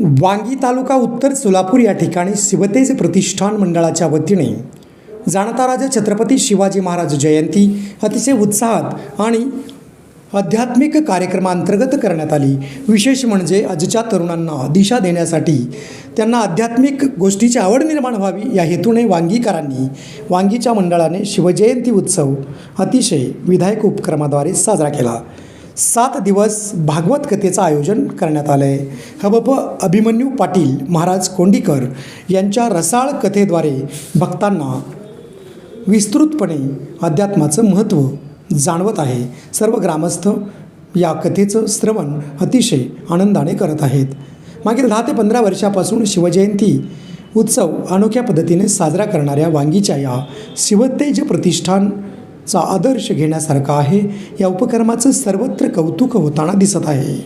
वांगी तालुका उत्तर सोलापूर या ठिकाणी शिवतेज प्रतिष्ठान मंडळाच्या वतीने जाणता राजा छत्रपती शिवाजी महाराज जयंती अतिशय उत्साहात आणि आध्यात्मिक कार्यक्रमांतर्गत करण्यात आली. विशेष म्हणजे आजच्या तरुणांना दिशा देण्यासाठी त्यांना आध्यात्मिक गोष्टीची आवड निर्माण व्हावी या हेतूने वांगीकरांनी वांगीच्या मंडळाने शिवजयंती उत्सव अतिशय विधायक उपक्रमाद्वारे साजरा केला. सात दिवस भागवत कथेचं आयोजन करण्यात आलं आहे हबप अभिमन्यू पाटील महाराज कोंडीकर यांच्या रसाळ कथेद्वारे भक्तांना विस्तृतपणे अध्यात्माचं महत्त्व जाणवत आहे. सर्व ग्रामस्थ या कथेचं श्रवण अतिशय आनंदाने करत आहेत. मागील दहा ते पंधरा वर्षापासून शिवजयंती उत्सव अनोख्या पद्धतीने साजरा करणाऱ्या वांगीच्या या शिवतेज चा आदर्श घेण्यासारखा आहे या उपक्रमाचं सर्वत्र कौतुक होताना दिसत आहे